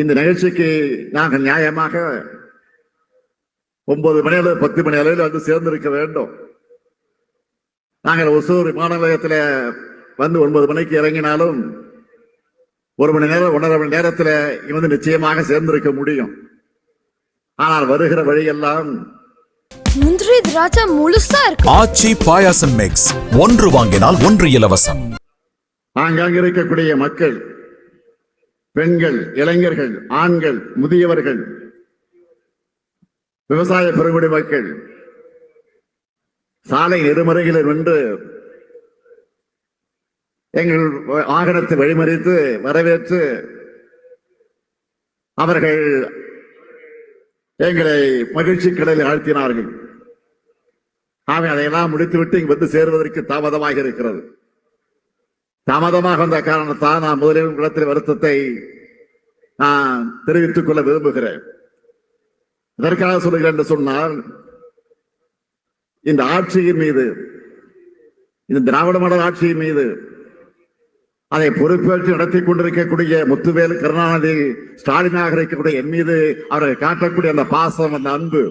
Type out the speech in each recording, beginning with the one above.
இந்த நிகழ்ச்சிக்கு நாங்கள் நியாயமாக ஒன்பது மணி அளவு பத்து மணி அளவில் வந்து சேர்ந்திருக்க வேண்டும். நாங்கள் ஒசூர் விமான நிலையத்தில் வந்து ஒன்பது மணிக்கு இறங்கினாலும் ஒரு மணி நேரம் ஒன்றரை மணி நேரத்தில் வந்து நிச்சயமாக சேர்ந்திருக்க முடியும். ஆனால் வருகிற வழியெல்லாம் முந்திரி திராட்சை முழுசா இருக்கு. ஆச்சி பாயாசம் மிக்ஸ் ஒன்று வாங்கினால் ஒன்று இலவசம். ஆங்காங்க இருக்கக்கூடிய மக்கள் பெண்கள் இளைஞர்கள் ஆண்கள் முதியவர்கள் விவசாய பெருங்குடி மக்கள் சாலை நெடுமறைகளில் நின்று எங்கள் வாகனத்தை வழிமறித்து வரவேற்று அவர்கள் எங்களை மகிழ்ச்சி கடலில் ஆழ்த்தினார்கள். ஆகவே அதையெல்லாம் முடித்துவிட்டு இங்கு வந்து சேருவதற்கு தாமதமாக இருக்கிறது. தாமதமாக வந்த காரணத்தால் நான் முதலில் இடத்தில் வருத்தத்தை நான் தெரிவித்துக் கொள்ள விரும்புகிறேன். இதற்காக சொல்லுகிறேன் என்று சொன்னால் இந்த ஆட்சியின் மீது இந்த திராவிட மடல் ஆட்சியின் மீது அதை பொறுப்பேற்று நடத்தி கொண்டிருக்கக்கூடிய முத்துவேல் கருணாநிதி ஸ்டாலினாக இருக்கக்கூடிய என் மீது அவர்கள் காட்டக்கூடிய அந்த பாசம் அந்த அன்பு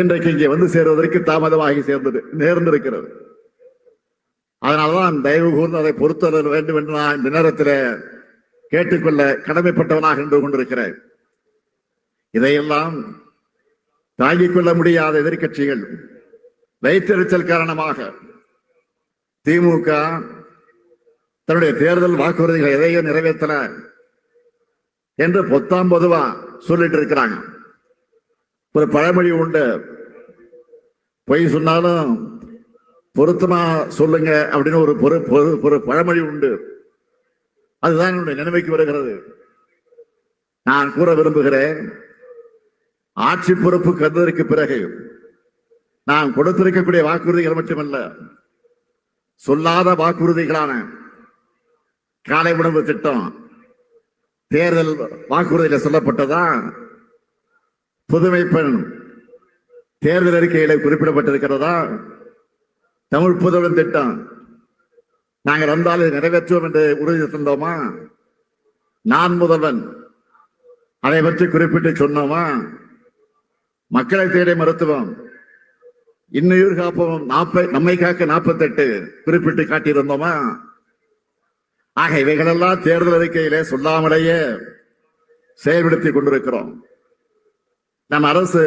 இன்றைக்கு இங்கே வந்து சேருவதற்கு தாமதமாகி சேர்ந்தது நேர்ந்திருக்கிறது. அதனால்தான் தயவு கூர்ந்து அதை பொறுத்தர வேண்டும் என்று நான் இந்த நேரத்தில் கேட்டுக்கொள்ள கடமைப்பட்டவனாக நின்று கொண்டிருக்கிறேன். இதையெல்லாம் தாங்கிக் கொள்ள முடியாத எதிர்க்கட்சிகள் வைத்தெரிச்சல் காரணமாக திமுக தன்னுடைய தேர்தல் வாக்குறுதிகளை எதையும் நிறைவேற்றல என்று பொத்தாம் பொதுவா சொல்லிட்டு இருக்கிறாங்க. ஒரு பழமொழி உண்டு. பொய் சொன்னாலும் பொருத்தமா சொல்லுங்க அப்படின்னு ஒரு பொறு பொறு- ஒரு பழமொழி உண்டு. அதுதான் என்னுடைய நினைவுக்கு வருகிறது. நான் கூற விரும்புகிறேன் ஆட்சி பொறுப்பு கருதற்கு பிறகு நான் கொடுத்திருக்கக்கூடிய வாக்குறுதிகள் மட்டுமல்ல சொல்லாத வாக்குறுதிகளான காலை உணவு திட்டம் தேர்தல் வாக்குறுதியில் சொல்லப்பட்டதான் புதுமை பெண் தேர்தல் அறிக்கையில குறிப்பிடப்பட்டிருக்கிறதா? தமிழ் புதவன் திட்டம். நாங்கள் வந்தால் நிறைவேற்றுவோம் என்று உறுதி தந்தோமா? நான் முதல்வன். அதை பற்றி குறிப்பிட்டு சொன்னோமா? மக்களை தேடி மருத்துவம் இன்னுயிர் காப்போம் நாற்ப நம்மை காக்க நாற்பத்தெட்டு குறிப்பிட்டு காட்டியிருந்தோமா? ஆக இவைகளெல்லாம் தேர்தல் அறிக்கையிலே சொல்லாமலேயே செயல்படுத்திக் கொண்டிருக்கிறோம். நம் அரசு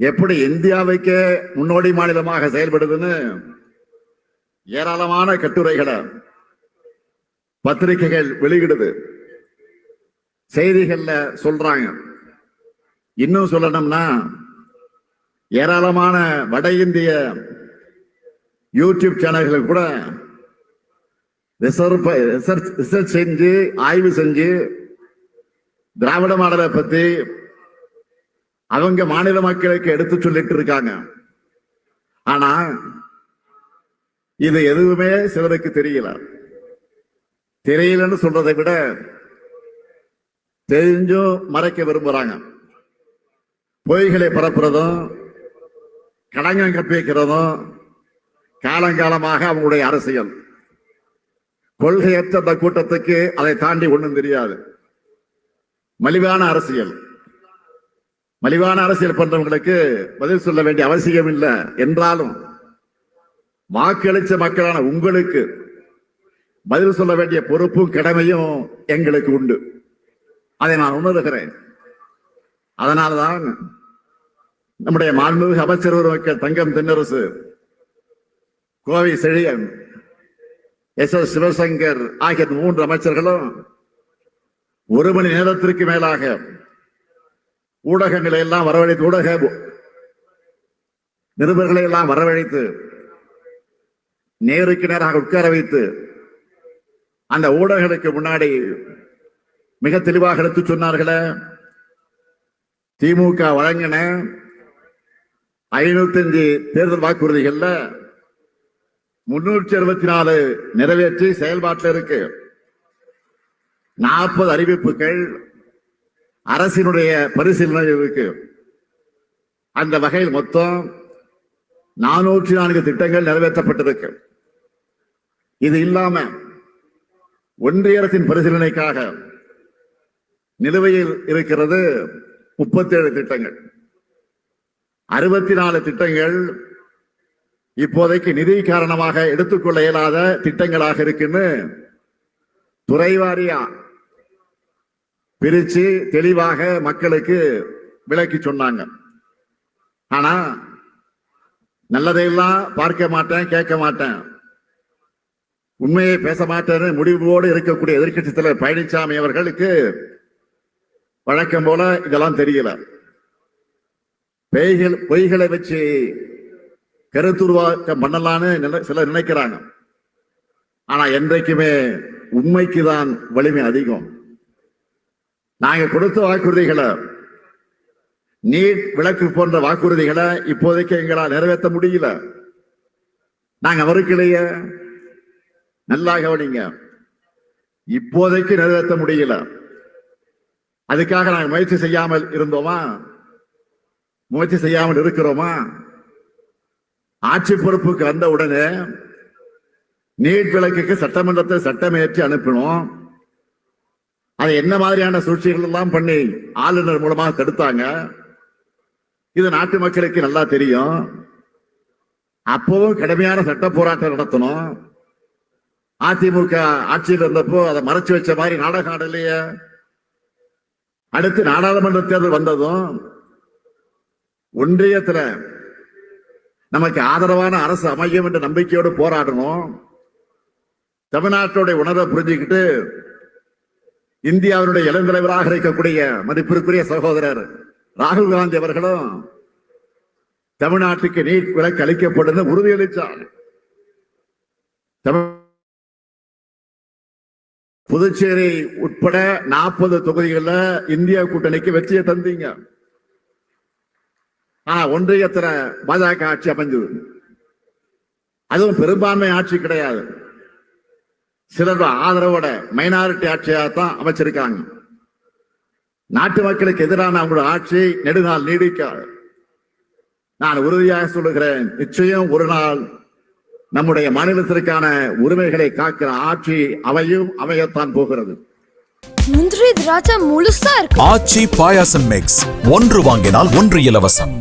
எப்படி இந்தியாவுக்கு முன்னோடி மாநிலமாக செயல்படுதுன்னு ஏராளமான கட்டுரைகளை பத்திரிகைகள் வெளியிடுது. செய்திகள்ல சொல்றாங்க. இன்னும் சொல்லணும்னா ஏராளமான வட இந்திய யூடியூப் சேனல்கள் கூட ரிசர்வ் ரிசர்ச் ரிசர்ச் செஞ்சு ஆய்வு செஞ்சு திராவிட மாடலை பத்தி அவங்க மாநில மக்களுக்கு எடுத்து சொல்லிட்டு இருக்காங்க. ஆனா இது எதுவுமே சிலருக்கு தெரியல. தெரியலன்னு சொல்றதை விட தெரிஞ்சும் மறைக்க விரும்புறாங்க. பொய்களை பரப்புறதும் கடங்கம் கற்பிக்கிறதும் காலங்காலமாக அவங்களுடைய அரசியல். கொள்கையற்ற அந்த கூட்டத்துக்கு அதை தாண்டி ஒன்றும் தெரியாது. மலிவான அரசியல். மலிவான அரசியல் பண்றவங்களுக்கு பதில் சொல்ல வேண்டிய அவசியம் இல்லை. என்றாலும் வாக்களிச்ச மக்களான உங்களுக்கு பதில் சொல்ல வேண்டிய பொறுப்பும் கடமையும் எங்களுக்கு உண்டு. அதை நான் உணர்கிறேன். அதனால்தான் நம்முடைய மாண்புமிகு அமைச்சர் மக்கள் தங்கம் தென்னரசு கோவை செழியன் எஸ். எஸ். சிவசங்கர் ஆகிய மூன்று அமைச்சர்களும் ஒரு மணி நேரத்திற்கு மேலாக ஊடகங்களை எல்லாம் வரவழைத்து ஊடக நிருபர்களை எல்லாம் வரவழைத்து நேருக்கு நேராக உட்கார வைத்து அந்த ஊடகங்களுக்கு முன்னாடி மிக தெளிவாக எடுத்து சொன்னார்களே திமுக வழங்கின ஐநூத்தி அஞ்சு தேர்தல் வாக்குறுதிகள்ல முன்னூற்றி அறுபத்தி நாலு நிறைவேற்றி செயல்பாட்டில் இருக்கு. நாற்பது அறிவிப்புகள் அரசினுடைய பரிசீலனை இருக்கு அந்த வகையில் மொத்தம் நானூற்றி நான்கு திட்டங்கள் நிறைவேற்றப்பட்டிருக்கு. இது இல்லாம ஒன்றிய அரசின் பரிசீலனைக்காக நிலுவையில் இருக்கிறது முப்பத்தேழு திட்டங்கள். அறுபத்தி நாலு திட்டங்கள் இப்போதைக்கு நிதி காரணமாக எடுத்துக்கொள்ள இயலாத திட்டங்களாக இருக்குன்னு துறைவாரியா பிரிச்சு தெளிவாக மக்களுக்கு விளக்கி சொன்னாங்க. ஆனா நல்லதையெல்லாம் பார்க்க மாட்டேன் கேட்க மாட்டேன். உண்மையை பேச மாட்டேன்னு முடிவோடு இருக்கக்கூடிய எதிர்க்கட்சி தலைவர் பழனிசாமி அவர்களுக்கு வழக்கம் போல இதெல்லாம் தெரியல. பேய்கள் பொய்களை வச்சு கருத்துருவாக்கம் பண்ணலான்னு நினை- சிலர் நினைக்கிறாங்க. ஆனா என்றைக்குமே உண்மைக்கு தான் வலிமை அதிகம். நாங்க கொடுத்த வாக்குறுதிகளை நீட் விளக்கு போன்ற வாக்குறுதிகளை இப்போதைக்கு எங்களால் நிறைவேற்ற முடியல. நாங்க மறுக்கலையே. நல்லா கவனிங்க. இப்போதைக்கு நிறைவேற்ற முடியல. அதுக்காக நாங்கள் முயற்சி செய்யாமல் இருந்தோமா? முயற்சி செய்யாமல் இருக்கிறோமா? ஆட்சி பொறுப்புக்கு வந்த உடனே நீட் விளக்குக்கு சட்டமன்றத்தை சட்டமேற்றி அனுப்பினோம். அதை என்ன மாதிரியான சூழ்ச்சிகள் எல்லாம் பண்ணி ஆளுநர் மூலமாக தடுத்தாங்க? இது நாட்டு மக்களுக்கு நல்லா தெரியும். அப்பவும் கடுமையான சட்ட போராட்டம் நடத்தணும். அதிமுக ஆட்சியில் இருந்தப்போ அதை மறைச்சு வச்ச மாதிரி நாடகம் ஆடலையே. அடுத்து நாடாளுமன்ற தேர்தல் வந்ததும் ஒன்றியத்துல நமக்கு ஆதரவான அரசு அமையும் என்ற நம்பிக்கையோடு போராடணும். தமிழ்நாட்டோட உணர்வை புரிஞ்சுக்கிட்டு இந்தியாவினுடைய இளந்தலைவராக இருக்கக்கூடிய மதிப்பிற்குரிய சகோதரர் ராகுல் காந்தி அவர்களும் தமிழ்நாட்டுக்கு நீட் விலக்கு அளிக்கப்படும் உறுதியளித்தார். தமிழ் புதுச்சேரி உட்பட நாற்பது தொகுதிகள்ல இந்திய கூட்டணிக்கு வெற்றியை தந்தீங்க. ஆனா ஒன்றியத்துல பாஜக ஆட்சி அமைஞ்சது. அதுவும் பெரும்பான்மை ஆட்சி கிடையாது. சிலர் ஆதரவோட மைனாரிட்டி ஆட்சியாக தான் அமைச்சிருக்காங்க. நாட்டு மக்களுக்கு எதிரான அவங்களோட ஆட்சி நெடுநாள் நீடிக்காது நான் உறுதியாக சொல்லுகிறேன் நிச்சயம் ஒரு நாள் நம்முடைய மாநிலத்திற்கான உரிமைகளை காக்கிற ஆட்சி அவையும் அமையத்தான் போகிறது. முந்திரி திராட்சை முழுசா இருக்கு. ஆச்சி பாயாசம் மிக்ஸ் ஒன்று வாங்கினால் ஒன்று இலவசம்.